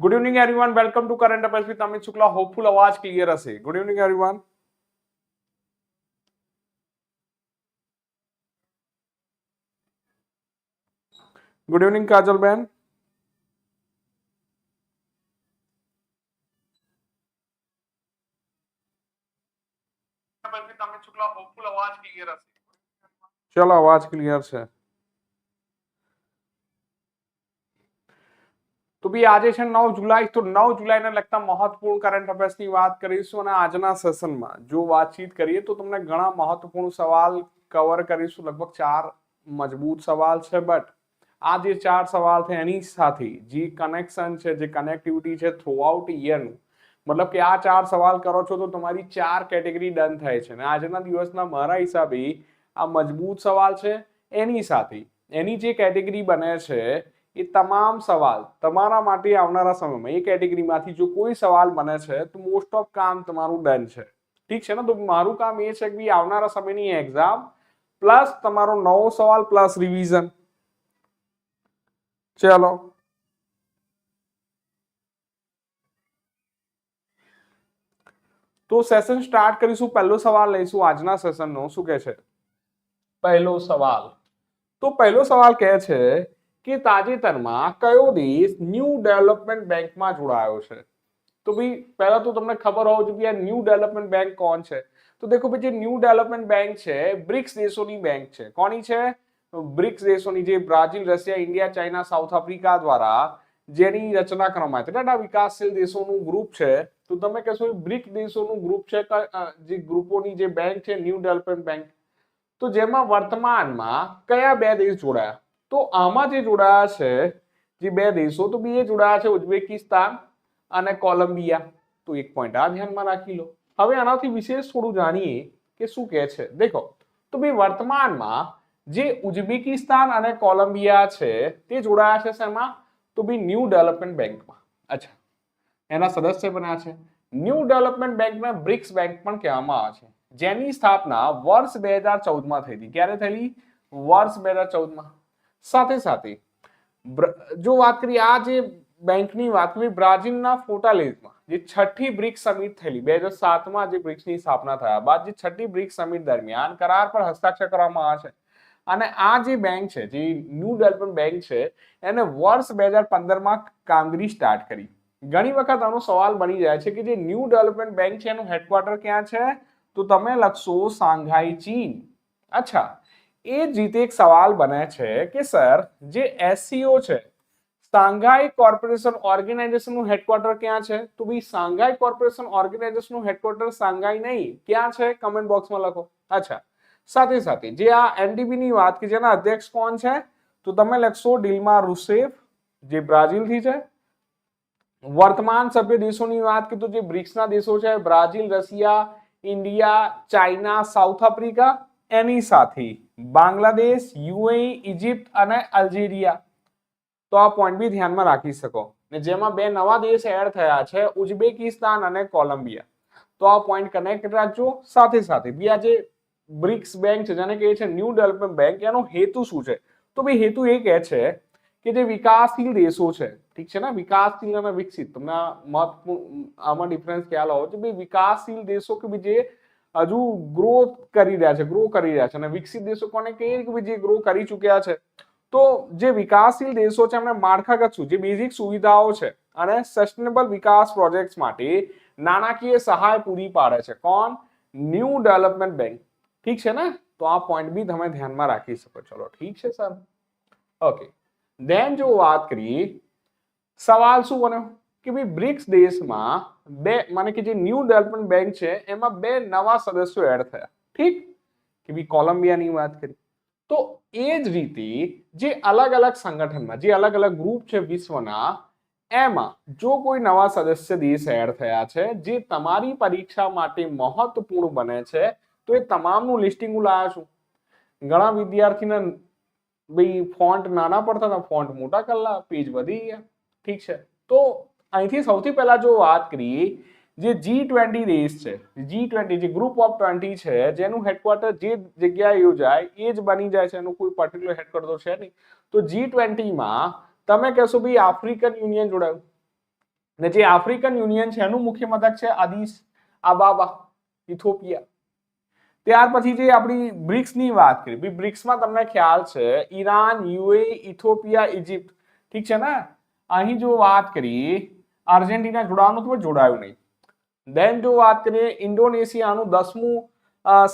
Good evening everyone welcome to current affairs with Amit Shukla hopeful અવાજ clear હશે good evening everyone good evening Kajal ben ચલો અવાજ clear છે તો બી આજે છે નવ જુલાઈ, તો નવ જુલાઈને લગતા મહત્વપૂર્ણ કરંટ અફેર્સની વાત કરીશું અને આજના સેશનમાં જો વાતચીત કરીએ તો તમને ઘણા મહત્વપૂર્ણ સવાલ કવર કરીશું. લગભગ ચાર મજબૂત સવાલ છે બટ આ જે ચાર સવાલ છે એની સાથે જે કનેક્શન છે, જે કનેક્ટિવિટી છે થ્રુ આઉટ યરનું મતલબ કે આ ચાર સવાલ કરો છો તો તમારી ચાર કેટેગરી ડન થાય છે. અને આજના દિવસના મારા હિસાબે આ મજબૂત સવાલ છે એની સાથે, એની જે કેટેગરી બને છે એ તમામ સવાલ તમારા માટે આવનારા સમયમાં એ કેટેગરીમાંથી જો કોઈ સવાલ બને છે તો મોસ્ટ ઓફ કામ તમારું ડન છે. ઠીક છે ને? તો મારું કામ એ છે કે આવનારા સમયની એક્ઝામ પ્લસ તમારો નવો સવાલ પ્લસ રિવિઝન ચલો. તો સેશન સ્ટાર્ટ કરીશું. પહેલો સવાલ લઈશું આજના સેશનનો શું કહે છે? પહેલો સવાલ. તો પહેલો સવાલ કહે છે કે તાજેતરમાં કયો દેશ ન્યૂ ડેવલપમેન્ટ બેંકમાં જોડાયો છે? તો ભાઈ, પહેલા તો તમને ખબર હોવું જોઈએ આ ન્યૂ ડેવલપમેન્ટ બેંક કોણ છે? તો દેખો ભાઈ, જે ન્યૂ ડેવલપમેન્ટ બેંક છે, બ્રિક્સ દેશોની બેંક છે. કોની છે? બ્રિક્સ દેશોની, જે Brazil, Russia, India, China, South Africa દ્વારા જેની રચના કરવામાં આવી. એટલે વિકાસશીલ દેશોનું ગ્રુપ છે. તો તમે કહેશો બ્રિક દેશોનું ગ્રુપ છે જે ગ્રુપોની જે બેંક છે, ન્યૂ ડેવલપમેન્ટ બેંક? તો જેમાં વર્તમાનમાં કયા બે દેશ જોડાયા? તો આમાં જે જોડાયા છે, જે બે દેશો, તો બે જોડાયા છે ઉઝબેકિસ્તાન અને કોલંબિયા. તો એક પોઈન્ટ આ ધ્યાનમાં રાખી લો. હવે આનાથી વિશેષ થોડું જાણીએ કે શું કહે છે. દેખો, તો ભાઈ વર્તમાનમાં જે ઉઝબેકિસ્તાન અને કોલંબિયા છે, તે જોડાયા છે શેમાં? તો ભાઈ ન્યૂ ડેવલપમેન્ટ બેંકમાં. અચ્છા, એના સદસ્ય બન્યા છે. ન્યૂ ડેવલપમેન્ટ બેંકને બ્રિક્સ બેંક પણ કહેવામાં આવે છે. જેની સ્થાપના વર્ષ બે હજાર ચૌદમાં થઈ હતી. ક્યારે થયેલી? વર્ષ બે હજાર ચૌદમાં. સાથે સાથે જો વાત કરીએ આ જે બેંકની વાત કરીએ બ્રાઝિલના ફોટાલેઝમાં જે છઠ્ઠી બ્રિક્સ સમિટ થયેલી, બે હજાર સાતમાં જે બ્રિક્સની સ્થાપના થયા બાદ, જે છઠ્ઠી બ્રિક્સ સમિટ દરમિયાન કરાર પર હસ્તાક્ષર કરવામાં આવ્યા છે. અને આ જે બેંક છે, જે ન્યૂ ડેવલપમેન્ટ બેંક છે, એને વર્ષ બે હજાર પંદરમાં કામગીરી સ્ટાર્ટ કરી. ઘણી વખત આનો સવાલ બની જાય છે કે જે ન્યૂ ડેવલપમેન્ટ બેંક છે, એનું હેડક્વાર્ટર ક્યાં છે? તો તમે લખશો સાંઘાઈ ચીન. અચ્છા એ જ રીતે એક સવાલ બને છે કે, સર, જે એસસીઓ છે સાંઘાઈ કોર્પોરેશન ઓર્ગેનાઇઝેશનનું હેડક્વાર્ટર ક્યાં છે? તો ભાઈ સાંઘાઈ કોર્પોરેશન ઓર્ગેનાઇઝેશનનું હેડક્વાર્ટર સાંઘાઈ નહીં. ક્યાં છે? કમેન્ટ બોક્સમાં લખો. અચ્છા. સાથે સાથે, જે આ એનડીબી ની વાત કે જેના અધ્યક્ષ કોણ છે? તો તમે લખશો ડીલમાં રૂસેફ, જે બ્રાઝિલથી છે. વર્તમાન સભ્ય દેશોની વાત કીધું જે બ્રિક્સના દેશો છે, Brazil, Russia, India, China, South Africa એની સાથે બાંગ્લાદેશ, યુએઈ ઇજિપ્ત અને અલ્જેરિયા. તો આ પોઈન્ટ બી ધ્યાનમાં રાખી શકો. ને જેમાં બે નવા દેશ એડ થયા છે, ઉઝબેકિસ્તાન અને કોલંબિયા. તો આ પોઈન્ટ કનેક્ટ રાખજો. સાથે સાથે બી આ જે બ્રિક્સ બેંક છે, જેને કહે છે ન્યૂ ડેવલપમેન્ટ બેંક, એનો હેતુ શું છે? તો ભાઈ હેતુ એ કહે છે કે જે વિકાસશીલ દેશો છે, ઠીક છે ને? વિકાસશીલ અને વિકસિત. તમને મહત્વપૂર્ણ આમાં ડિફરન્સ ખ્યાલ આવો છે. ભાઈ વિકાસશીલ દેશો કે જે હજુ ગ્રો કરી રહ્યા છે ગ્રો કરી રહ્યા છે અને વિકસિત દેશો કોને કહીએ કે જે ગ્રો કરી ચૂક્યા છે, તો જે વિકાસશીલ દેશો છે એમને માળખાગત શું જે બેઝિક સુવિધાઓ છે અને સસ્ટેનેબલ વિકાસ પ્રોજેક્ટ્સ માટે નાણાકીય સહાય પૂરી પાડે છે. કોણ? ન્યૂ ડેવલપમેન્ટ બેંક ઠીક છે ને? તો આ પોઈન્ટ બી તમે ધ્યાનમાં રાખી શકો. ચલો, ઠીક છે સર? ઓકે દેન જો વાત કરીએ, સવાલ શું બન્યો? કે ભાઈ બ્રિક્સ દેશમાં બે, મને કે જે ન્યૂ ડેવલપમેન્ટ બેંક છે, એમાં બે નવા સદસ્યો એડ થયા. ઠીક? કે ભાઈ કોલંબિયાની વાત કરી. તો એ જ રીતે જે અલગ અલગ સંગઠનમાં, જે અલગ અલગ ગ્રુપ છે વિશ્વના, એમાં જો કોઈ નવા સદસ્ય દેશ એડ થયા છે, જે તમારી પરીક્ષા માટે મહત્વપૂર્ણ બને છે, તો એ તમામનું લિસ્ટિંગ હું લાવ્યો છું. ઘણા વિદ્યાર્થીને ભાઈ ફોન્ટ નાના પડતા હતા, ફોન્ટ મોટા કરેલા પેજ વધી ગયા. ઠીક છે. તો અહીંથી સૌથી પહેલા જો વાત કરીએ, જે જી ટ્વેન્ટી દેશ છે જી ટ્વેન્ટી જે ગ્રુપ ઓફ ટ્વેન્ટી છે, જેનું હેડક્વાર્ટર જે જગ્યાએ યોજાય, એ જ બની જાય છે, એનું કોઈ પર્ટિક્યુલર હેડક્વાર્ટર છે નહીં. તો જી ટ્વેન્ટીમાં તમે કહેશો ભાઈ આફ્રિકન યુનિયન જોડાયું. ને જે આફ્રિકન યુનિયન છે, એનું મુખ્ય મથક છે આદિશ આબાબા, ઇથોપિયા. ત્યાર પછી જે આપણી બ્રિક્સની વાત કરી બ્રિક્સમાં તમને ખ્યાલ છે, ઈરાન યુએ ઇથોપિયા, ઇજિપ્ત. ઠીક છે ને? અહીં જો વાત કરી આર્જેન્ટિના જોડાવાનું તો જોડાયું નહીં. દેન જો વાત કરીએ ઇન્ડોનેશિયાનું દસમું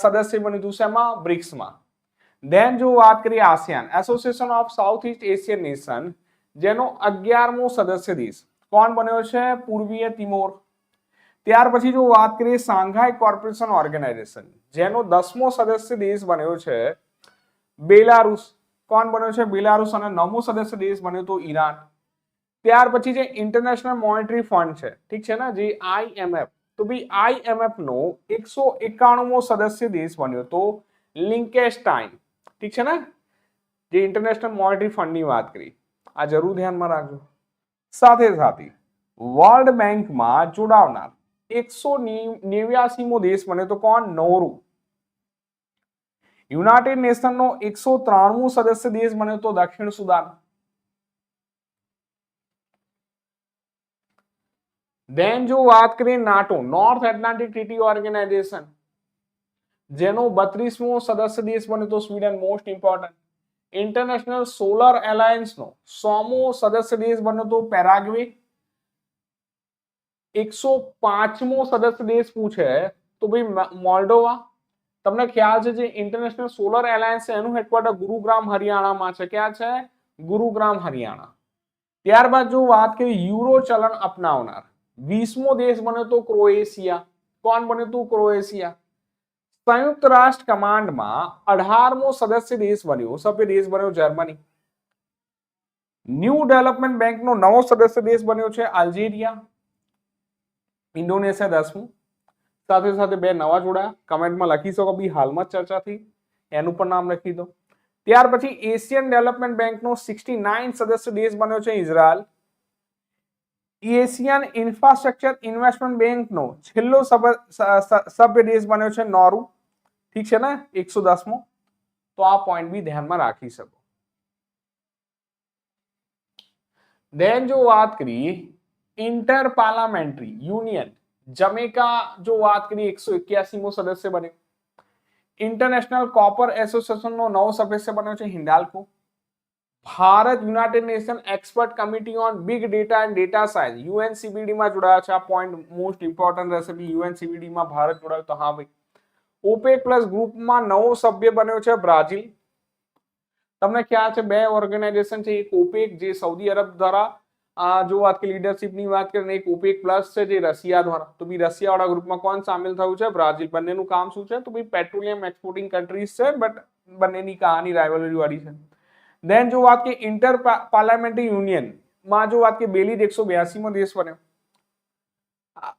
સદસ્ય બન્યું હતું શેમાં બ્રિક્સમાં. દેન જો વાત કરીએ ASEAN association of South East Asian nation જેનો અગિયારમો સદસ્ય દેશ. કોણ બન્યો છે? પૂર્વીય તિમોર. ત્યાર પછી જો વાત કરીએ સાંઘાઈ કોર્પોરેશન ઓર્ગેનાઇઝેશન, જેનો દસમો સદસ્ય દેશ બન્યો છે બેલારુસ. કોણ બન્યો છે? બેલારુસ અને નવમો સદસ્ય દેશ બન્યો તો ઈરાન. ત્યાર પછી જે ઇન્ટરનેશનલ મોનેટરી ફંડ છે, ઠીક છે ને? જે આઈએમએફ તો બી આઈએમએફ નો એકસો એકાણુંમો સદસ્ય દેશ બન્યો તો લિંકેસ્ટાઇન ઠીક છે ને? જે ઇન્ટરનેશનલ મોનેટરી ફંડની વાત કરી. આ જરૂર ધ્યાનમાં રાખજો. સાથે સાથે વર્લ્ડ બેંકમાં જોડાવનાર એકસો નેવ્યાસીમો દેશ બન્યો તો કોણ? નોરુ. યુનાઇટેડ નેશનનો એકસો ત્રાણું સદસ્ય દેશ બન્યો તો દક્ષિણ સુદાન. દેન જો વાત કરીએ NATO North Atlantic Treaty Organization જેનો બત્રીસમો સદસ્ય દેશ બન્યો તો Sweden most important international solar એલાયન્સનો સોમો સદસ્ય દેશ બન્યો તો પેરાગ્વે એકસો પાંચમો સદસ્ય દેશ પૂછે તો ભાઈ મોલ્ડોવા. તમને ખ્યાલ છે જે ઇન્ટરનેશનલ સોલર એલાયન્સ છે, એનું હેડક્વાર્ટર ગુરુગ્રામ, હરિયાણામાં છે. ક્યાં છે? ગુરુગ્રામ, હરિયાણા. ત્યારબાદ જો વાત કરીએ યુરો ચલણ અપનાવનાર વીસમો દેશ બન્યો તો ક્રોએશિયા. કોણ બન્યું હતું ક્રોએશિયા. સંયુક્ત રાષ્ટ્ર કમાન્ડમાં અઢારમો સદસ્ય દેશ બન્યો. સભ્ય દેશ બન્યો જર્મની. ન્યૂ ડેવલપમેન્ટ બેંકનો નવો સદસ્ય દેશ બન્યો છે અલ્જેરિયા ઇન્ડોનેશિયા દસમું. સાથે સાથે બે નવા જોડાયા. કમેન્ટમાં લખી શકો બી હાલમાં ચર્ચા થઈ. એનું પણ નામ લખી દો. ત્યાર પછી એશિયન ડેવલપમેન્ટ બેંકનો સિક્સટી નાઇન સદસ્ય દેશ બન્યો છે ઇઝરાયલ. એશિયન ઇન્ફ્રાસ્ટ્રક્ચર ઇન્વેસ્ટમેન્ટ બેંકનો છેલ્લો સભ્ય દેશ બન્યો છે નોરુ. ઠીક છે ને? એકસો દસમો. તો આ પોઈન્ટ બી ધ્યાનમાં રાખી શકો. દેન જો વાત કરીએ ઇન્ટર પાર્લામેન્ટરી યુનિયન જમેકા જો વાત કરીએ, એકસો એક્યાસીમો સદસ્ય બન્યો. ઇન્ટરનેશનલ કોપર એસોસિએશનનો નવો સદસ્ય બન્યો છે Hindalco Bharat united nation expert committee on big data and data science UNCBD માં જોડાયા છે. આ પોઈન્ટ મોસ્ટ ઇમ્પોર્ટન્ટ રહેશે બી યુએનસીબીડી માં ભારત જોડાયું. તો હા ભાઈ. ઓપેક પ્લસ ગ્રુપમાં નવો સભ્ય બન્યો છે બ્રાઝિલ. તમને ખ્યાલ છે બે ઓર્ગેનાઇઝેશન છે. એક ઓપેક જે સૌદી અરબ દ્વારા, આ જો વાત કે લીડરશિપની વાત કરીએ ને એક ઓપેક પ્લસ છે જે રશિયા દ્વારા. તો બી રશિયાવાળા ગ્રુપમાં કોણ સામેલ થયું છે? બ્રાઝિલ. બંનેનું કામ શું છે? તો બી પેટ્રોલિયમ એક્સપોર્ટિંગ કન્ટ્રીઝ છે બટ બંનેની કહાની રાઇવલરી વાળી છે. દેન જો વાત કે ઇન્ટર પાર્લામેન્ટરી યુનિયનમાં જો વાત કે બેલી એકસો બ્યાસીમો દેશ બન્યો.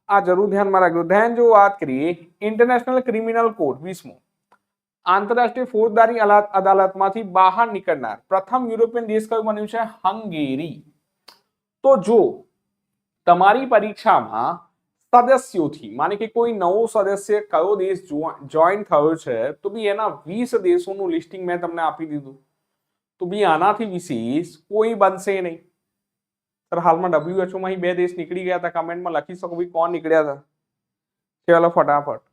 આ- જરૂર ધ્યાનમાં રાખજો. ધેન જો વાત કરીએ ઇન્ટરનેશનલ ક્રિમિનલ કોર્ટ વીસમો. આંતરરાષ્ટ્રીય ફોજદારી અદાલતમાંથી બહાર નીકળનાર પ્રથમ યુરોપિયન દેશ કયું બન્યું છે? હંગેરી. તો જો તમારી પરીક્ષામાં સદસ્યોથી, માની કે કોઈ નવો સદસ્ય કયો દેશ જોઈન થયો છે, તો બી એના વીસ દેશોનું લિસ્ટિંગ મેં તમને આપી દીધું. આનાથી વિશેષ કોઈ બનશે નહીં સર હાલમાં WHO માં અહીં બે દેશ નીકળી ગયા હતા કમેન્ટમાં લખી શકો ભાઈ કોણ નીકળ્યા હતા ચલો ફટાફટ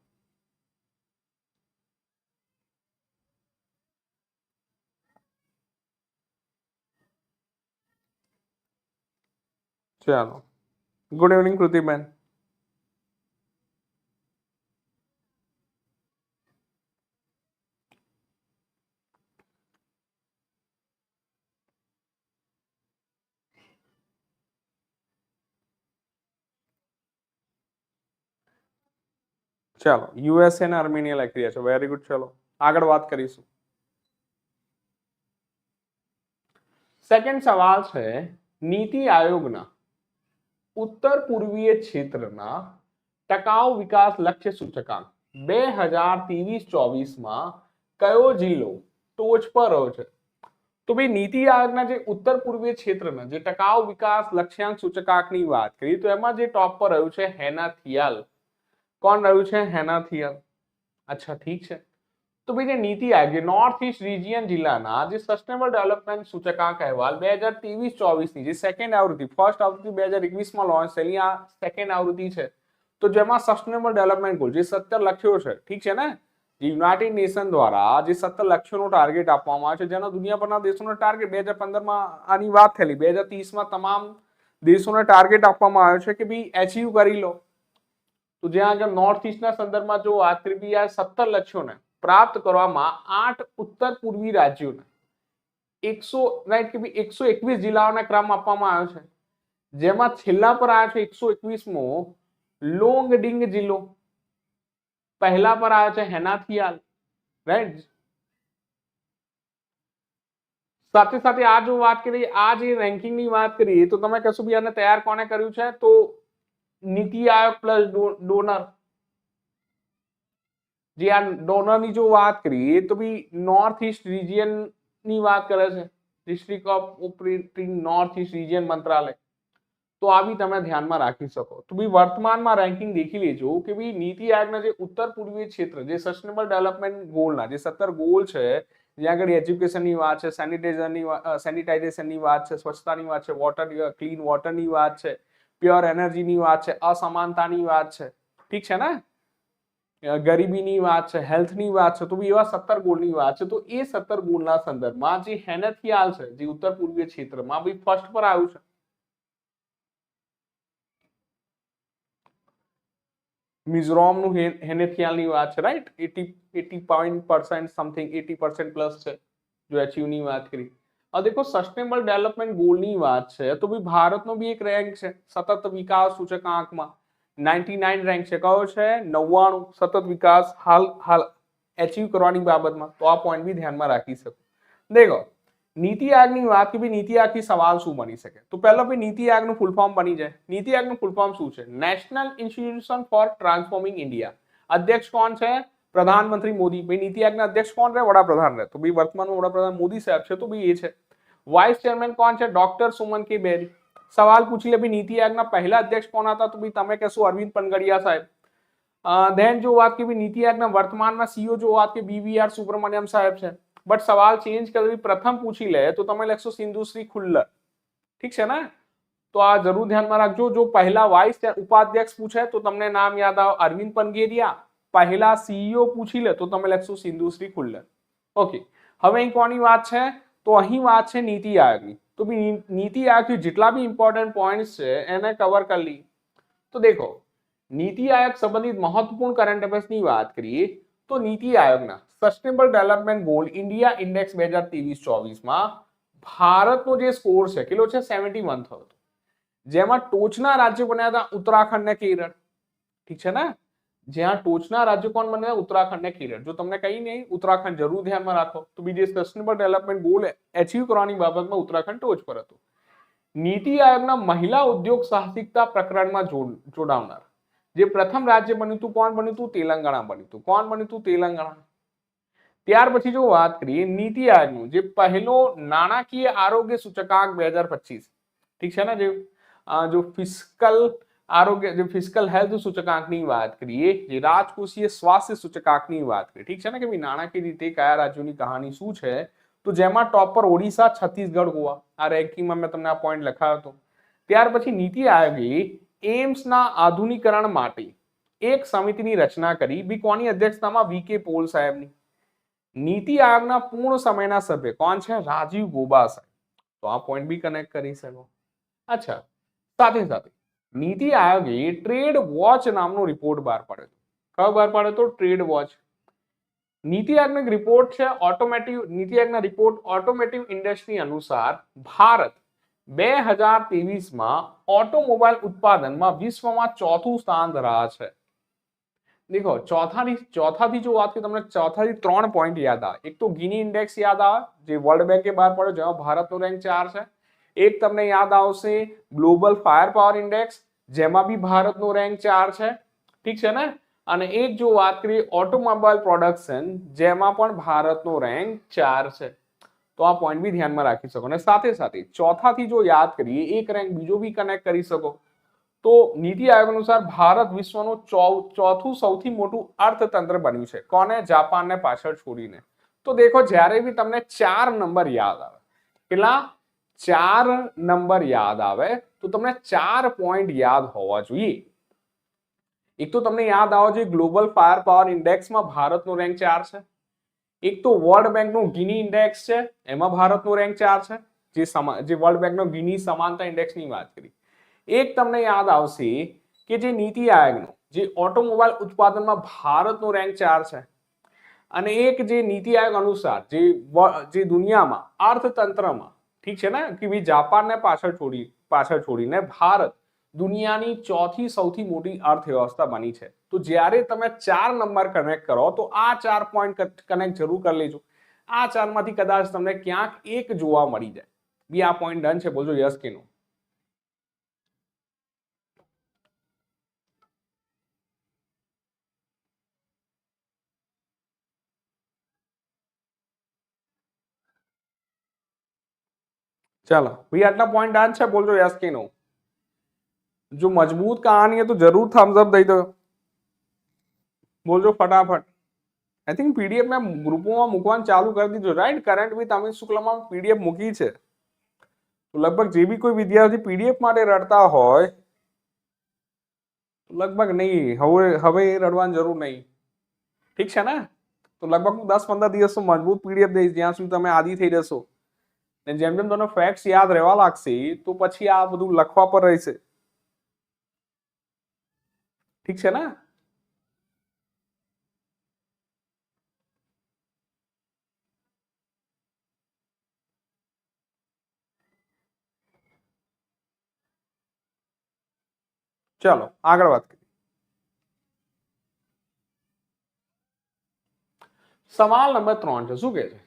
ચાલો ગુડ ઇવનિંગ કૃતિબેન ચાલો યુએસએ ને આર્મેનિયા લખી રહ્યા છે વેરી ગુડ ચલો. આગળ વાત કરીશું. સેકન્ડ સવાલ છે, નીતિ આયોગના ઉત્તર પૂર્વીય ક્ષેત્રના ટકાઉ વિકાસ લક્ષ્ય સૂચકાંક. બે હજાર ત્રેવીસ ચોવીસમાં કયો જિલ્લો ટોચ પર રહ્યો છે? તો ભાઈ, નીતિ આયોગના જે ઉત્તર પૂર્વીય ક્ષેત્રના જે ટકાઉ વિકાસ લક્ષ્યાંક સૂચકાંકની વાત કરીએ, તો એમાં જે ટોપ પર રહ્યું છે, હેનાથિયાલ. કોણ રહ્યું છે? હેના થિયર અચ્છા, ઠીક છે. તો ભાઈ જે NITI Aayog north east region જિલ્લાના જે સસ્ટેનેબલ ડેવલપમેન્ટ સૂચકાંક અહેવાલ બે હજાર ત્રેવીસ ચોવીસની જે સેકન્ડ આવૃત્તિ ફર્સ્ટ આવૃત્તિ બે હજાર એકવીસમાં લોન્ચ થયેલી. આ સેકન્ડ આવૃત્તિ છે. તો જેમાં સસ્ટેનેબલ ડેવલપમેન્ટ ગોલ જે સત્તર લક્ષ્યો છે. ઠીક છે ને? જે યુનાઇટેડ નેશન દ્વારા જે સત્તર લક્ષ્યોનો ટાર્ગેટ આપવામાં આવે છે. જેનો દુનિયાભરના દેશોનો ટાર્ગેટ બે હજાર પંદરમાં આની વાત થયેલી. બે હજાર ત્રીસમાં તમામ દેશોને ટાર્ગેટ આપવામાં આવ્યો છે કે ભાઈ એચીવ કરી લો. તો જ્યાં આગળ નોર્થ ઇસ્ટના સંદર્ભમાં જો આ આ સત્તર લક્ષ્યોને પ્રાપ્ત કરવામાં આઠ ઉત્તર પૂર્વી રાજ્યોને એકસો રાઈટ કે એકસો એકવીસ જિલ્લાઓને ક્રમ આપવામાં આવ્યો છે. જેમાં છેલ્લા પર આવ્યો છે એકસો એકવીસમો લોંગડિંગ જિલ્લો. પહેલા પર આવ્યો છે હેનાથિયાલ રાઈટ સાથે સાથે આ જો વાત કરીએ, આ જે રેન્કિંગની વાત કરીએ, તો તમે કહેશો ભાઈ આને તૈયાર કોને કર્યું છે? તો નીતિ આયોગ પ્લસ ડોનર જે આ ડોનરની જો વાત કરીએ તો બી નોર્થ ઈસ્ટ રિજિયનની વાત કરે છે. District of operating north east region મંત્રાલય. તો આ બી તમે ધ્યાનમાં રાખી શકો. તો ભી વર્તમાનમાં રેન્કિંગ દેખી લેજો કે ભી નીતિ આયોગના જે ઉત્તર પૂર્વીય ક્ષેત્ર, જે સસ્ટેનેબલ ડેવલપમેન્ટ ગોલના જે સત્તર ગોલ છે જ્યાં આગળ એજ્યુકેશનની વાત છે સેનિટાઇઝરની સેનિટાઇઝેશનની વાત છે, સ્વચ્છતાની વાત છે વોટર ક્લીન વોટરની વાત છે પ્યોર એનર્જીની વાત છે, અસમાનતાની વાત છે. ઠીક છે ને? ગરીબીની વાત છે હેલ્થની વાત છે, તો બી એવા સત્તર ગોળની વાત છે. તો એ સત્તર ગોળના સંદર્ભમાં જે હેનથિયાલ છે, જે ઉત્તર પૂર્વીય ક્ષેત્રમાં ભાઈ ફર્સ્ટ પર આવ્યું છે. મિઝોરમનું હેનેથિયાલની વાત છે right eighty eighty point percent something eighty percent plus છે, જો એચયુની વાત કરી. દેખો સસ્ટેનેબલ ડેવલપમેન્ટ ગોલની વાત છે. તો ભાઈ ભારતનો બી એક રેન્ક છે. સતત વિકાસ સૂચકાંકમાં નાઇન્ટી નાઇન રેન્ક છે. કયો છે? નવ્વાણું. સતત વિકાસ હાલ હાલ એચીવ કરવાની બાબતમાં. તો આ પોઈન્ટ બી ધ્યાનમાં રાખી શકો. દેખો, નીતિ આયોગની વાત કે ભાઈ નીતિ આયોગથી સવાલ શું બની શકે? તો પહેલો ભાઈ નીતિ આયોગનું ફૂલ ફોર્મ બની જાય. નીતિ આયોગનું ફૂલ ફોર્મ શું છે? National institution for transforming India અધ્યક્ષ કોણ છે? પ્રધાનમંત્રી મોદી ભાઈ નીતિ આયોગના અધ્યક્ષ કોણ રહે વડાપ્રધાન રહે તો ભાઈ વર્તમાનમાં વડાપ્રધાન મોદી સાહેબ છે તો ભાઈ એ છે વાઇસ ચેરમેન કોણ છે ડોક્ટર સુમન કે બેરી સવાલ પૂછી લે ભાઈ નીતિ આયોગના પહેલા અધ્યક્ષ કોણ હતા તો ભાઈ તમે કહેશો અરવિંદ પનગડિયા સાહેબ દેન જો વાત કે ભાઈ નીતિ આયોગના વર્તમાનમાં સીઓ જો વાત કે બીવીઆર સુબ્રમણ્યમ સાહેબ છે બટ સવાલ ચેન્જ કરી પ્રથમ પૂછી લે તો તમે લખશો સિંધુશ્રી ખુલ્લર ઠીક છે ને તો આ જરૂર ધ્યાનમાં રાખજો જો પહેલા વાઇસ ઉપાધ્યક્ષ પૂછે તો તમને નામ યાદ આવે અરવિંદ પનગેરિયા પહેલા સીઈઓ પૂછી લે, તો તમે લખશો સિંધુશ્રી ખુલ્લર. ઓકે હવે અહીં કોની વાત છે? તો અહીં વાત છે નીતિ આયોગની. તો બી નીતિ આયોગ જેટલા બી ઇમ્પોર્ટન્ટ પોઈન્ટ્સ છે, એને કવર કરી લી તો દેખો, નીતિ આયોગ સંબંધિત મહત્વપૂર્ણ કરંટ અફેર્સની વાત કરીએ, તો નીતિ આયોગના sustainable development goal India index બે હજાર ત્રેવીસ ચોવીસમાં ભારતનો જે સ્કોર છે, કેટલો છે? સેવન્ટી વન થયો હતો. જેમાં ટોચના રાજ્ય બન્યા હતા ઉત્તરાખંડ ને કેરળ. ઠીક છે ને? જ્યાં ટોચના રાજ્ય કોણ બને ઉત્તરાખંડ ને કેરળ જો તમને કઈ નહીં, ઉત્તરાખંડ જરૂર ધ્યાનમાં રાખો. તો બીજે સસ્ટેનેબલ ડેવલપમેન્ટ ગોલ એચીવ કરવાની બાબતમાં ઉત્તરાખંડ ટોચ પર હતું. નીતિ આયોગના મહિલા ઉદ્યોગ સાહસિકતા પ્રકરણમાં જોડાવનાર. જે પ્રથમ રાજ્ય બન્યું હતું, કોણ બન્યું હતું? તેલંગાણા બન્યું હતું. કોણ બન્યું હતું? તેલંગાણા. ત્યાર પછી જો વાત કરીએ નીતિ આયોગનું, જે પહેલો નાણાકીય આરોગ્ય સૂચકાંક બે હજાર પચીસ. ઠીક છે ને જે? જો ફિસ્કલ આરોગ્ય, જે ફિઝિકલ હેલ્થ સૂચકાંકની વાત કરીએ, જે રાજકોષીય સ્વાસ્થ્ય સૂચકાંકની વાત કરીએ, ઠીક છે ને? કે ભાઈ નાણાકીય રીતે કયા રાજ્યોની કહાની શું છે? તો જેમાં ટોપ પર ઓડિશા, છત્તીસગઢ ગોવા, આ રેન્કિંગમાં મેં તમને આ પોઈન્ટ લખાયો હતો. ત્યાર પછી નીતિ આયોગે એમ્સના આધુનિકરણ માટે એક સમિતિની રચના કરી. બી કોની અધ્યક્ષતામાં? વી કે પોલ સાહેબની. નીતિ આયોગના પૂર્ણ સમયના સભ્ય કોણ છે? રાજીવ ગોબા સાહેબ. તો આ પોઈન્ટ બી કનેક્ટ કરી શકો. અચ્છા. સાથે સાથે નીતિ આયોગે ટ્રેડ વોચ નામનો રિપોર્ટ બહાર પાડ્યો કયો બહાર પાડ્યો તો ટ્રેડ વોચ. નીતિ આયોગનો રિપોર્ટ છે ઓટોમેટિવ નીતિ આયોગના રિપોર્ટ ઓટોમેટિવ ઇન્ડસ્ટ્રી અનુસાર ભારત બે હજાર ત્રેવીસમાં ઓટોમોબાઈલ ઉત્પાદનમાં વિશ્વમાં ચોથું સ્થાન ધરાવે છે. દેખો ચોથાની ચોથાથી જો વાત કરીએ, તમને ચોથાથી ત્રણ પોઈન્ટ યાદ આવે. એક તો ગિની ઇન્ડેક્સ યાદ આવે, જે વર્લ્ડ બેંકે બહાર પાડ્યો, જેમાં ભારતનો રેન્ક ચાર છે. એક તમને યાદ આવશે ગ્લોબલ ફાયર પાવર ઇન્ડેક્સ જેમાં બી ભારતનો રેન્ક ચાર છે. ઠીક છે ને? અને એક જો વાત કરીએ ઓટોમોબાઈલ પ્રોડક્શન જેમાં પણ ભારતનો રેન્ક ચાર છે. તો આ પોઈન્ટ બી ધ્યાનમાં રાખી શકો. અને સાથે સાથે ચોથાથી જો યાદ કરીએ, એક રેન્ક બીજો બી કનેક્ટ કરી શકો. તો નીતિ આયોગ અનુસાર ભારત વિશ્વનું ચોથું સૌથી મોટું અર્થતંત્ર બન્યું છે. કોને? જાપાનને પાછળ છોડીને. તો દેખો, જ્યારે બી તમને ચાર નંબર યાદ આવે કેટલા ચાર નંબર યાદ આવે તો તમને ચાર પોઈન્ટ યાદ હોવા જોઈએ. એક તો તમને યાદ આવો જોઈએ ગ્લોબલ ફાયર પાવર ઇન્ડેક્સમાં ભારતનો રેન્ક ચાર છે. એક તો વર્લ્ડ બેંકનો ગિની ઇન્ડેક્સ છે, એમાં ભારતનો રેન્ક ચાર છે, જે સમા, જે વર્લ્ડ બેંકનો ગિની સમાનતા ઇન્ડેક્સની વાત કરી. એક તમને યાદ આવશે કે જે નીતિ આયોગનો, જે ઓટોમોબાઈલ ઉત્પાદનમાં ભારતનો રેન્ક ચાર છે. અને એક જે નીતિ આયોગ અનુસાર જે જે દુનિયામાં અર્થતંત્રમાં ઠીક છે ને? કે ભાઈ જાપાનને પાછળ છોડી, પાછળ છોડીને ભારત દુનિયાની ચોથી સૌથી મોટી અર્થવ્યવસ્થા બની છે. તો જ્યારે તમે ચાર નંબર કનેક્ટ કરો, તો આ ચાર પોઈન્ટ કનેક્ટ જરૂર કરી લેજો. આ ચારમાંથી કદાચ તમને ક્યાંક એક જોવા મળી જાય. બી આ પોઈન્ટ ડન છે, બોલજો યસ કે નો ચાલો ભાઈ આટલા પોઈન્ટ ડન છે બોલજો યસ કે નો જો મજબૂત કહાની है तो जरूर थम्स अप દઈ દો બોલજો ફટાફટ આઈ થિંક પીડીએફ મેં ગ્રુપોમાં મૂકવાનું ચાલુ કરી દીધું right current with Amit શુક્લમાં PDF મૂકી છે તો લગભગ જે બી કોઈ વિદ્યાર્થી પીડીએફ માટે રડતા હોય તો લગભગ નહીં હવે હવે એ રડવાની જરૂર નહીં ઠીક છે ને તો લગભગ હું દસ પંદર દિવસ તો મજબૂત પીડીએફ દઈશ જ્યાં સુધી તમે આદિ થઈ જશો ને જેમ જેમ તમને ફેક્ટ્સ યાદ રહેવા લાગશે, તો પછી આ બધું લખવા પર રહેશે. ઠીક છે ને? ચાલો, આગળ વાત કરીએ. સવાલ નંબર ત્રણ છે, શું કે છે?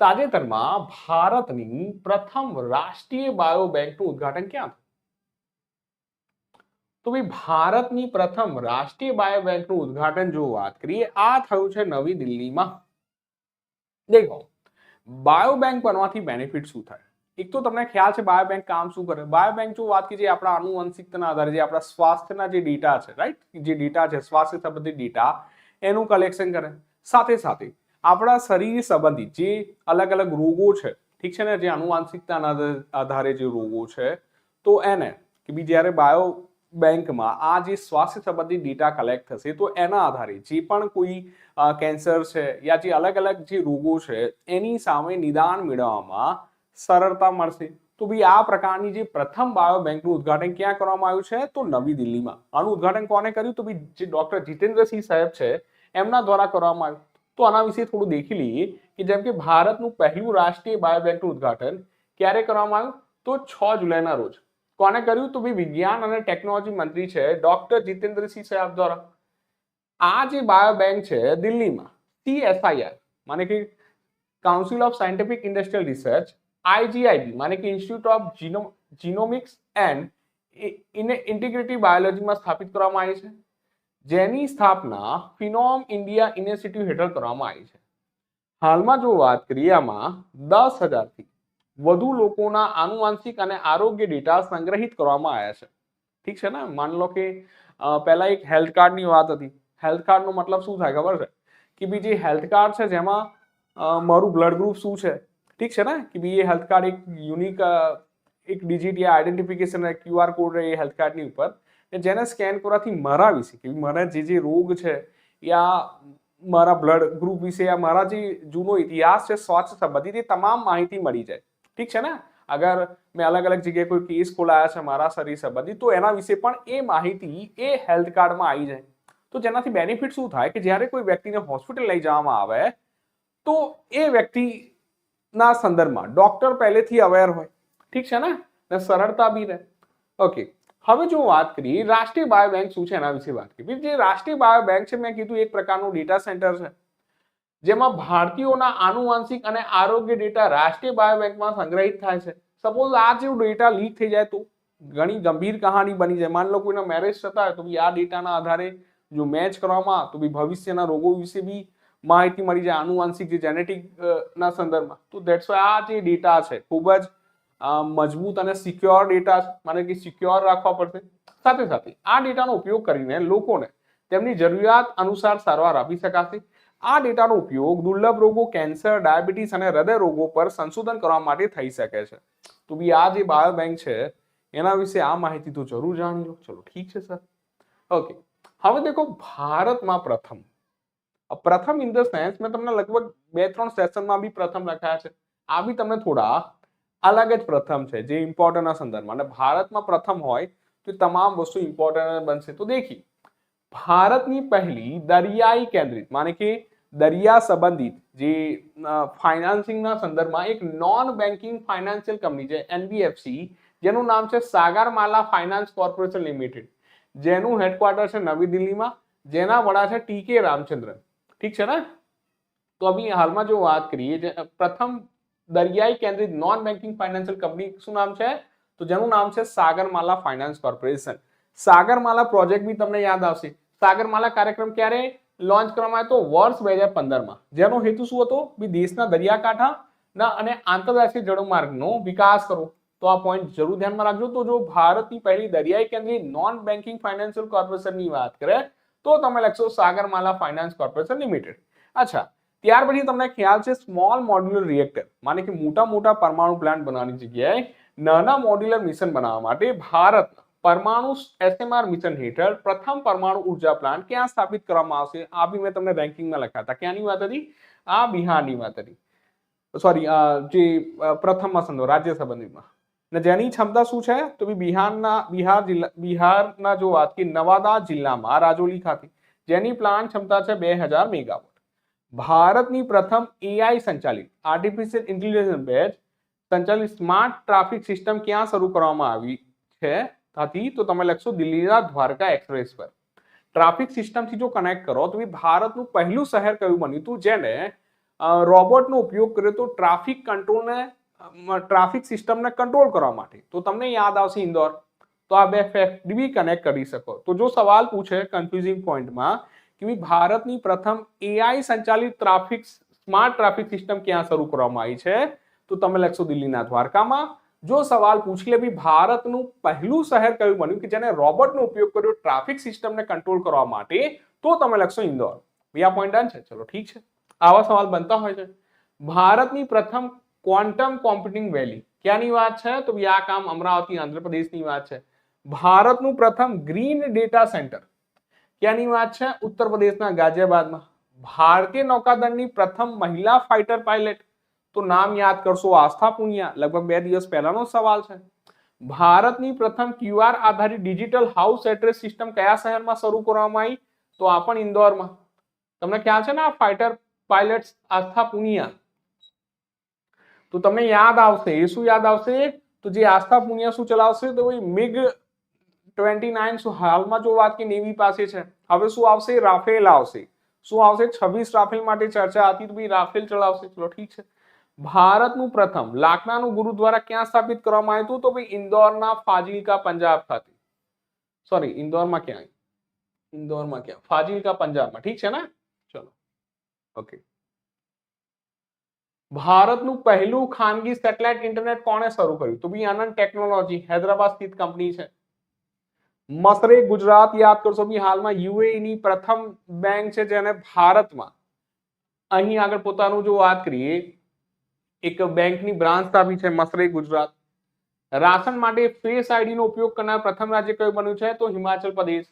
તાજેતરમાં ભારતની પ્રથમ રાષ્ટ્રીય બાયો બેંકનું ઉદ્ઘાટન ક્યાં થયું? તો ભાઈ, ભારતની પ્રથમ રાષ્ટ્રીય બાયો બેંકનું ઉદ્ઘાટન, જો વાત કરીએ, આ થયું છે નવી દિલ્હીમાં. દેખો બાયો બેંક બનવાથી બેનિફિટ શું થાય? એક તો તમને ખ્યાલ છે બાયો બેંક કામ શું કરે? બાયો બેંક જો વાત કરીએ આપણા આનુવંશિકતાના આધારે, જે આપણા સ્વાસ્થ્યના જે ડેટા છે રાઈટ જે ડેટા છે, સ્વાસ્થ્ય સંબંધિત ડેટા એનું કલેક્શન કરે. સાથે સાથે આપણા શરીર સંબંધિત જે અલગ અલગ રોગો છે, ઠીક છે ને? જે આનુવાંશિકતાના આધારે- જે રોગો છે, તો એને, કે બી જ્યારે બાયો બેંકમાં આ જે સ્વાસ્થ્ય સંબંધિત ડેટા કલેક્ટ થશે, તો એના આધારે જે પણ કોઈ કેન્સર છે યા જે અલગ અલગ જે રોગો છે, એની સામે નિદાન મેળવવામાં સરળતા મળશે. તો ભાઈ આ પ્રકારની જે પ્રથમ બાયો બેંકનું ઉદ્ઘાટન ક્યાં કરવામાં આવ્યું છે? તો નવી દિલ્હીમાં. આનું ઉદ્ઘાટન કોને કર્યું? તો ભાઈ જે ડોક્ટર જીતેન્દ્રસિંહ સાહેબ છે, એમના દ્વારા કરવામાં આવ્યું. તો આના વિશે થોડું દેખી લઈએ કે જેમ કે ભારતનું પહેલું રાષ્ટ્રીય બાયોબેન્કનું ઉદ્ઘાટન ક્યારે કરવામાં આવ્યું? તો છ જુલાઈના રોજ. કોને કર્યું? તો ભાઈ વિજ્ઞાન અને ટેકનોલોજી મંત્રી છે ડોક્ટર જીતેન્દ્રસિંહ સાહેબ દ્વારા. આ જે બાયોબેન્ક છે દિલ્હીમાં, સીએસઆઈઆર, માને કે council of scientific industrial research, IGIB, માને કે ઇન્સ્ટિટ્યૂટ ઓફ જીનો, જીનોમિક્સ એન્ડ ઇન્ટિગ્રેટિવ બાયોલોજીમાં સ્થાપિત કરવામાં આવી છે. જેની સ્થાપના ફિનોમ ઇન્ડિયા ઇન્સ્ટિટ્યૂટ હેઠળ કરવામાં આવી છે. હાલમાં જો વાત કરીએ, આમાં દસ હજારથી વધુ લોકોના આનુવાંશિક અને આરોગ્ય ડેટા સંગ્રહિત કરવામાં આવ્યા છે. ઠીક છે ને? માન લો કે પહેલાં એક હેલ્થ કાર્ડની વાત હતી. હેલ્થ કાર્ડનો મતલબ શું થાય ખબર છે? કે બી જે હેલ્થ કાર્ડ છે જેમાં મારું બ્લડ ગ્રુપ શું છે? ઠીક છે ને? કે બી એ હેલ્થ કાર્ડ એક યુનિક એક ડિજિટ યા આઈડેન્ટિફિકેશન ક્યુઆર કોડ રહે એ હેલ્થ કાર્ડની ઉપર. કે જેને સ્કેન કરવાથી મારા વિશે કે મારા જે જે રોગ છે યા મારા બ્લડ ગ્રુપ વિશે યા મારા જે જૂનો ઇતિહાસ છે, સ્વાસ્થ્ય સંબંધિત, એ તમામ માહિતી મળી જાય. ઠીક છે ને? અગર મેં અલગ અલગ જગ્યાએ કોઈ કેસ ખોલાયા છે મારા શરીર સંબંધિત, તો એના વિશે પણ એ માહિતી એ હેલ્થ કાર્ડમાં આવી જાય. તો જેનાથી બેનિફિટ શું થાય? કે જ્યારે કોઈ વ્યક્તિને હોસ્પિટલ લઈ જવામાં આવે, તો એ વ્યક્તિના સંદર્ભમાં ડોક્ટર પહેલેથી અવેર હોય. ઠીક છે ને? ને સરળતા બી રહે. ઓકે હવે જો વાત કરીએ, રાષ્ટ્રીય બાયો બેંક શું છે એના વિશે વાત કરીએ? જે રાષ્ટ્રીય બાયો બેંક છે, મેં કીધું એક પ્રકારનું ડેટા સેન્ટર છે. જેમાં ભારતીયોના આનુવાંશિક અને આરોગ્ય ડેટા રાષ્ટ્રીય બાયો બેંકમાં સંગ્રહિત થાય છે. સપોઝ આ જેવું ડેટા લીક થઈ જાય તો ઘણી ગંભીર કહાની બની જાય. માન લો કોઈના મેરેજ થતા હોય તો બી આ ડેટાના આધારે જો મેચ કરવામાં તો બી ભવિષ્યના રોગો વિશે બી માહિતી મળી જાય આનુવાંશિક જે જેનેટિક ના સંદર્ભમાં. તો દેટ્સ આ જે ડેટા છે, ખૂબ જ મજબૂત અને સિક્યોર ડેટા માને કે સિક્યોર રાખવા પડશે. સાથે સાથે આ ડેટાનો ઉપયોગ કરીને લોકોને તેમની જરૂરિયાત અનુસાર સારવાર આપી શકાશે. આ ડેટાનો ઉપયોગ દુર્લભ રોગો કેન્સર ડાયાબિટીસ અને હૃદય રોગો પર સંશોધન કરવા માટે થઈ શકે છે. તો બી આ જે બાયો બેંક છે, એના વિશે આ માહિતી તો જરૂર જાણી લો. ચલો ઠીક છે, સર. ઓકે હવે દેખો, ભારતમાં પ્રથમ. પ્રથમ ઇન ધ સેન્સ મેં તમને લગભગ બે ત્રણ સેશનમાં બી પ્રથમ લખાયા છે. આ બી તમને થોડા અલગ જ પ્રથમ છે, જે ઇમ્પોર્ટન્ટના સંદર્ભમાં. અને ભારતમાં પ્રથમ હોય તો તમામ વસ્તુ ઇમ્પોર્ટન્ટ બનશે. તો દેખી ભારતની પહેલી દરિયાઈ કેન્દ્રિત, માને કે દરિયા સંબંધિત જે ફાઇનાન્સિંગના સંદર્ભમાં એક નોન બેન્કિંગ ફાઇનાન્શિયલ કંપની છે એનબીએફસી જેનું નામ છે સાગરમાલા ફાઇનાન્સ કોર્પોરેશન લિમિટેડ જેનું હેડક્વાર્ટર છે નવી દિલ્હીમાં, જેના વડા છે ટી કે રામચંદ્રન. ઠીક છે ને? તો અભી હાલમાં જો વાત કરીએ પ્રથમ દરિયાઈ કેન્દ્રિત નોન બેન્કિંગ ફાઇનાન્શિયલ કંપની શું નામ છે? તો જેનું નામ છે Sagarmala finance corporation Sagarmala project બી તમને યાદ આવશે. સાગરમાલા કાર્યક્રમ ક્યારે લોન્ચ કરવામાં આવ્યો તો વર્ષ બે હજાર પંદરમાં. જેનો હેતુ શું હતો? બી દેશના દરિયાકાંઠાના અને આંતરરાષ્ટ્રીય જળમાર્ગનો વિકાસ કરો તો આ પોઈન્ટ જરૂર ધ્યાનમાં રાખજો. તો જો ભારતની પહેલી દરિયાઈ કેન્દ્રિત નોન બેન્કિંગ ફાઇનાન્શિયલ કોર્પોરેશનની વાત કરે, તો તમે લખશો સાગરમાલા ફાઇનાન્સ કોર્પોરેશન લિમિટેડ અચ્છા ત્યાર પછી તમને ખ્યાલ છે સ્મોલ મોડ્યુલર રિએક્ટર માને કે મોટા મોટા પરમાણુ પ્લાન્ટ બનાવવાની જગ્યાએ નાના મોડ્યુલર મિશન બનાવવા માટે ભારત પરમાણુ એસએમઆર મિશન હેઠળ પ્રથમ પરમાણુ ઊર્જા પ્લાન્ટ ક્યાં સ્થાપિત કરવામાં આવશે? આ બી મેં તમને રેન્કિંગમાં લખ્યા હતા. ક્યાંની વાત હતી? આ બિહારની વાત હતી. સોરી જે પ્રથમમાં સંદો રાજ્ય સંબંધીમાં ને જેની ક્ષમતા શું છે? તો બિહારના, બિહાર જિલ્લા, બિહારના જો વાત કે નવાદા જિલ્લામાં, રાજોલી ખાતે, જેની પ્લાન્ટ ક્ષમતા છે બે હજાર મેગાવોટ. ભારતની પ્રથમ એઆઈ સંચાલિત આર્ટિફિશિયલ ઇન્ટેલિજન્સ બેચ સંચાલિત સ્માર્ટ ટ્રાફિક સિસ્ટમ ક્યાં શરૂ કરવામાં આવી છે હતી તો તમે લખશો દિલ્હીના દ્વારકા એક્સપ્રેસ પર ટ્રાફિક સિસ્ટમથી જો કનેક્ટ કરો તો બી ભારતનું પહેલું શહેર કયું બન્યું હતું જેને રોબોટનો ઉપયોગ કર્યો તો ટ્રાફિક કંટ્રોલને ટ્રાફિક સિસ્ટમને કંટ્રોલ કરવા માટે તો તમને યાદ આવશે ઇન્દોર તો આ બે ફેક્ટ બી કનેક્ટ કરી શકો તો જો સવાલ પૂછે કન્ફ્યુઝિંગ પોઈન્ટમાં કે ભઈ ભારતની પ્રથમ એઆઈ સંચાલિત ટ્રાફિક સ્માર્ટ ટ્રાફિક સિસ્ટમ ક્યાં શરૂ કરવામાં આવી છે? તો તમે લખશો દિલ્હીના દ્વારકામાં. જો સવાલ પૂછી લે, ભઈ ભારતનું પહેલું શહેર કયું બન્યું કે જેને રોબોટનો ઉપયોગ કર્યો ટ્રાફિક સિસ્ટમને કંટ્રોલ કરવા માટે? તો તમે લખશો ઇન્દોર. આ પોઈન્ટ ડન છે. ચલો ઠીક છે. આવા સવાલ બનતા હોય છે. ભારતની પ્રથમ ક્વોન્ટમ કોમ્પ્યુટિંગ વેલી ક્યાંની વાત છે? તો આ કામ અમરાવતી, આંધ્રપ્રદેશની વાત છે. ભારતનું પ્રથમ ગ્રીન ડેટા સેન્ટર ક્યાંની વાત છે? ઉત્તર પ્રદેશના ગાઝિયાબાદમાં. ભારતીય નૌકાદળની પ્રથમ મહિલા ફાઇટર પાયલટ. તો નામ યાદ કરશો, આસ્થા પુનિયા. લગભગ બે દિવસ પહેલાનો સવાલ છે. ભારતની પ્રથમ ક્યુઆર આધારિત ડિજિટલ હાઉસ એડ્રેસ સિસ્ટમ કયા શહેરમાં શરૂ કરવામાં આવી? તો આ પણ ઇન્દોરમાં. તમને ખ્યાલ છે ને આ ફાઇટર પાયલટ આસ્થા પુનિયા? તો તમને યાદ આવશે, એ શું યાદ આવશે? તો જે આસ્થા પુનિયા શું ચલાવશે? તો ભાઈ, મિગ ટ્વેન્ટી નાઇન શું હાલમાં જો વાત કે નેવી પાસે છે? હવે શું આવશે? રાફેલ આવશે. શું આવશે? છવ્વીસ રાફેલ માટે ચર્ચા હતી તો રાફેલ ચલાવશે. ચલો ઠીક છે. ભારતનું પ્રથમ લાકડાનું ગુરુદ્વારા ક્યાં સ્થાપિત કરવામાં આવ્યું હતું? તો ભાઈ ઇન્દોરના ફાજિલકા પંજાબ ખાતે. સોરી ઇન્દોરમાં ક્યાં ઇન્દોરમાં ક્યાં? ફાજિલકા પંજાબમાં. ઠીક છે ને? ચલો. ઓકે ભારતનું પહેલું ખાનગી સેટેલાઇટ ઇન્ટરનેટ કોણે શરૂ કર્યું? તો ભાઈ આનંદ ટેકનોલોજી, હૈદરાબાદ સ્થિત કંપની છે. મસરે ગુજરાત યાદ કરશો બી હાલમાં યુએની પ્રથમ બેંક છે જેને ભારતમાં. અહીં આગળ પોતાનું જો વાત કરીએ, એક બેંકની બ્રાન્ચ સ્થાપી છે મસરે ગુજરાત. રાશન માટે ફેસ આઈડી નો ઉપયોગ કરનાર પ્રથમ રાજ્ય કયું બન્યું છે? તો હિમાચલ પ્રદેશ.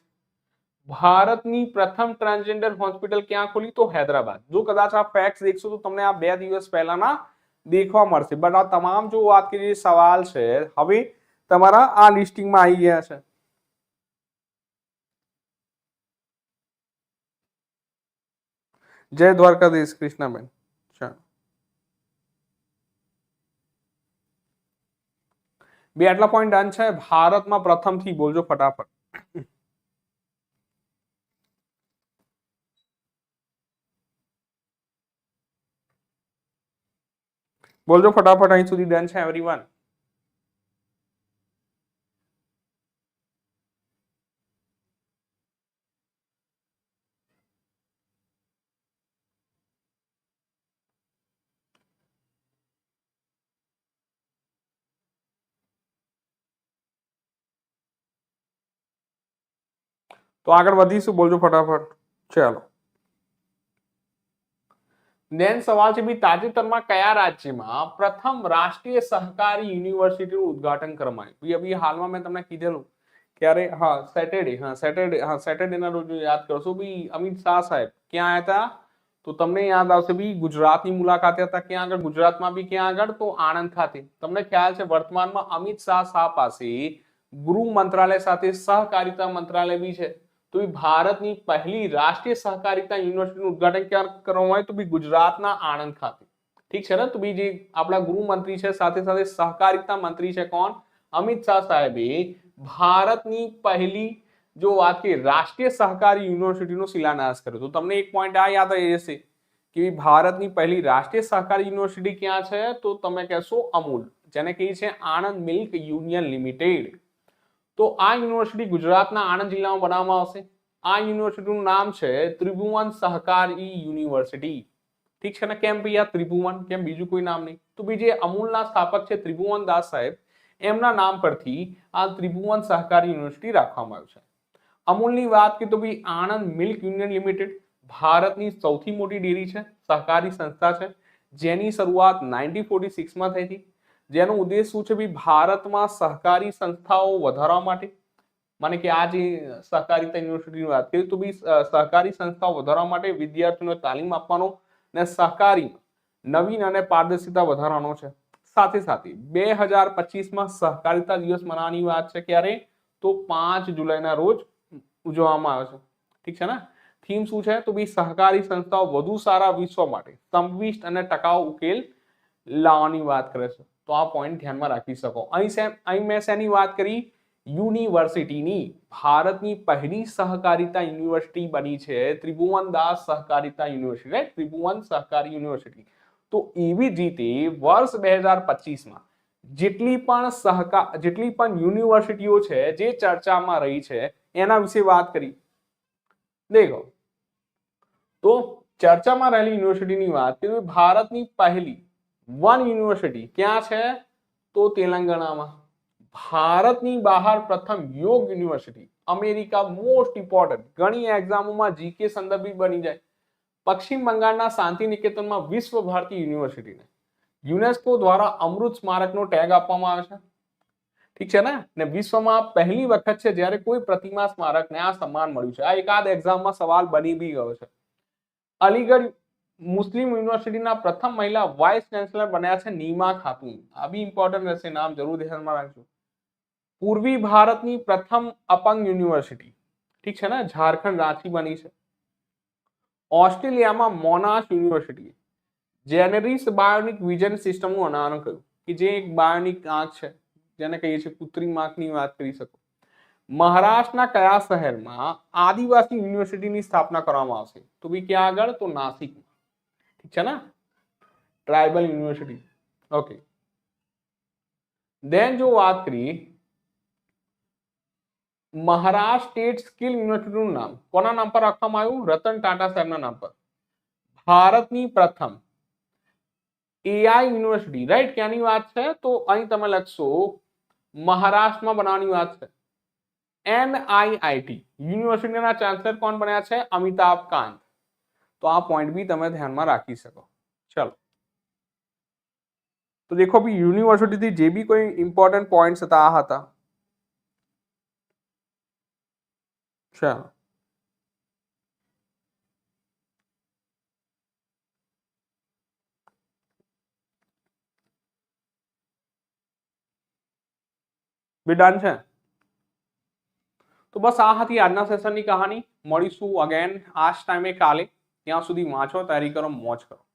ભારતની પ્રથમ ટ્રાન્સજેન્ડર હોસ્પિટલ ક્યાં ખોલી? તો હૈદરાબાદ. જો કદાચ આ ફેક્ટ દેખશો તો તમને આ બે દિવસ પહેલાના દેખવા મળશે. બટ આ તમામ જો વાત કરીએ, સવાલ છે. હવે તમારા આ લિસ્ટિંગમાં આવી ગયા છે. જય દ્વારકાધીશ કૃષ્ણાબેન ચાલો બે આટલા પોઈન્ટ ડન છે ભારતમાં પ્રથમથી બોલજો ફટાફટ બોલજો ફટાફટ અહીં સુધી ડન છે એવરીવન તો આગળ વધીશું, બોલજો ફટાફટ. ચાલો. નેન સવાલ છે બી તાજેતરમાં કયા રાજ્યમાં પ્રથમ રાષ્ટ્રીય સહકારી યુનિવર્સિટીનું ઉદ્ઘાટન કરવામાં આવ્યું? હાલમાં મેં તમને કીધેલું ક્યારે? હા સેટરડે હા સેટરડે હા સેટરડેના રોજ યાદ કરશો બી અમિત શાહ સાહેબ ક્યાં આવ્યા હતા તો તમને યાદ આવશે બી ગુજરાતની મુલાકાતે હતા ક્યાં આગળ? ગુજરાતમાં બી ક્યાં આગળ? તો આણંદ ખાતે. તમને ખ્યાલ છે, વર્તમાનમાં અમિત શાહ શાહ પાસે ગૃહ મંત્રાલય સાથે સહકારિતા મંત્રાલય બી છે. તો એ ભારતની પહેલી રાષ્ટ્રીય સહકારિતા યુનિવર્સિટીનું ઉદ્ઘાટન ક્યાં કરવામાં આવ્યું? તો બી ગુજરાતના આણંદ ખાતે. ઠીક છે ને? તો બી જે આપણા ગૃહમંત્રી છે, સાથે સાથે સહકારિતા મંત્રી છે કોણ? અમિત શાહ સાહેબે ભારતની પહેલી જો વાત કરીએ, રાષ્ટ્રીય સહકારી યુનિવર્સિટીનો શિલાન્યાસ કર્યો. તો તમને એક પોઈન્ટ આ યાદ આવી જશે કે ભારતની પહેલી રાષ્ટ્રીય સહકારી યુનિવર્સિટી ક્યાં છે? તો તમે કહેશો અમૂલ. જેને કહી છે આણંદ મિલ્ક યુનિયન લિમિટેડ. તો આ યુનિવર્સિટી ગુજરાતના આણંદ જિલ્લામાં બનાવવામાં આવશે. આ યુનિવર્સિટીનું નામ છે ત્રિભુવન સહકારી યુનિવર્સિટી. ઠીક છે ને? કેમ ભાઈ આ ત્રિભુવન? કેમ બીજું કોઈ નામ નહીં? તો બીજે અમૂલના સ્થાપક છે ત્રિભુવન દાસ સાહેબ, એમના નામ પરથી આ ત્રિભુવન સહકારી યુનિવર્સિટી રાખવામાં આવ્યું છે. અમૂલની વાત કરીએ તો ભાઈ આણંદ મિલ્ક યુનિયન લિમિટેડ ભારતની સૌથી મોટી ડેરી છે, સહકારી સંસ્થા છે. જેની શરૂઆત નાઇન્ટીન ફોર્ટી સિક્સમાં થઈ હતી. જેનો ઉદ્દેશ શું છે? ભાઈ ભારતમાં સહકારી સંસ્થાઓ વધારવા માટે. મને કે આ જે સહકારિતા યુનિવર્સિટીની વાત કરીએ, તો બી સહકારી સંસ્થાઓ વધારવા માટે વિદ્યાર્થીઓને તાલીમ આપવાનો ને સહકારી નવીન અને પારદર્શિતા વધારવાનો છે. સાથે સાથે બે હજાર પચીસમાં સહકારિતા દિવસ મનાવવાની વાત છે ક્યારે? તો પાંચ જુલાઈના રોજ ઉજવવામાં આવે છે. ઠીક છે ને? થીમ શું છે? તો બી સહકારી સંસ્થાઓ વધુ સારા વિશ્વ માટે સંવિષ્ટ અને ટકાઉ ઉકેલ લાવવાની વાત કરે છે. તો આ પોઈન્ટ ધ્યાનમાં રાખી શકો. અહીં સેમ, અહીં મેં શેની વાત કરી? યુનિવર્સિટીની. ભારતની પહેલી સહકારિતા યુનિવર્સિટી બની છે ત્રિભુવન દાસ સહકારિતા યુનિવર્સિટી ત્રિભુવન સહકારી યુનિવર્સિટી. તો એવી જ રીતે વર્ષ બે હજાર પચીસમાં જેટલી પણ સહકાર જેટલી પણ યુનિવર્સિટીઓ છે, જે ચર્ચામાં રહી છે, એના વિશે વાત કરી. દેખો. તો ચર્ચામાં રહેલી યુનિવર્સિટીની વાત કરીએ ભારતની પહેલી વન યુનિવર્સિટી ક્યાં છે? તો તેલંગાણામાં. ભારતની બહાર પ્રથમ યોગ યુનિવર્સિટી. અમેરિકા મોસ્ટ ઇમ્પોર્ટન્ટ ઘણી એક્ઝામોમાં જીકે સંદર્ભિત બની જાય. પશ્ચિમ બંગાળના શાંતિ નિકેતનમાં વિશ્વ ભારતી યુનિવર્સિટીને. યુનેસ્કો દ્વારા અમૃત સ્મારકનો ટેગ આપવામાં આવે છે. ઠીક છે ને? ને વિશ્વમાં પહેલી વખત છે જ્યારે કોઈ પ્રતિમા સ્મારકને આ સન્માન મળ્યું છે. આ એકાદ એક્ઝામમાં સવાલ બની બી ગયો છે. અલીગઢ મુસ્લિમ યુનિવર્સિટીના પ્રથમ મહિલા વાઇસ ચાન્સેલર બન્યા છે નીમા ખાતુન આ બી ઇમ્પોર્ટન્ટ રહેશે નામ જરૂર ધ્યાનમાં રાખજો પૂર્વી ભારતની પ્રથમ અપંગ યુનિવર્સિટી ઠીક છે ને ઝારખંડ રાંચી બની છે ઓસ્ટ્રેલિયામાં Monash university Gennaris bionic vision સિસ્ટમનું અનાવરણ કર્યું કે જે એક બાયોનિક આંખ છે જેને કહીએ છીએ કૃત્રિમ આંખની વાત કરી શકો મહારાષ્ટ્રના કયા શહેરમાં આદિવાસી યુનિવર્સિટીની સ્થાપના કરવામાં આવશે તો બી ક્યાં આગળ તો નાસિકમાં ઠીક છે ને ટ્રાઇબલ યુનિવર્સિટી ઓકે દેન જો વાત કરીએ મહારાષ્ટ્ર સ્ટેટ સ્કિલ યુનિવર્સિટીનું નામ. કોના નામ પર રાખવામાં આવ્યું? રતન ટાટા સાહેબના નામ પર. ભારતની પ્રથમ એઆઈ યુનિવર્સિટી રાઈટ ક્યાંની વાત છે? તો અહીં તમે લખશો, મહારાષ્ટ્રમાં બનાવવાની વાત છે. એનઆઈઆઈટી યુનિવર્સિટીના ચાન્સલર કોણ બન્યા છે? અમિતાભ કાંત. તો આ પોઈન્ટ બી તમે ધ્યાનમાં રાખી શકો. ચલો. તો દેખો બી યુનિવર્સિટીથી જે બી કોઈ ઇમ્પોર્ટન્ટ પોઈન્ટ્સ હતા, આ હતા. ચાલો. બી ડન છે? તો બસ આ હતી આજના સેશનની કહાની. મળીશું અગેન આ જ ટાઈમે કાલે. ત્યાં સુધી વાંચો તૈયારી કરો મોજ કરો.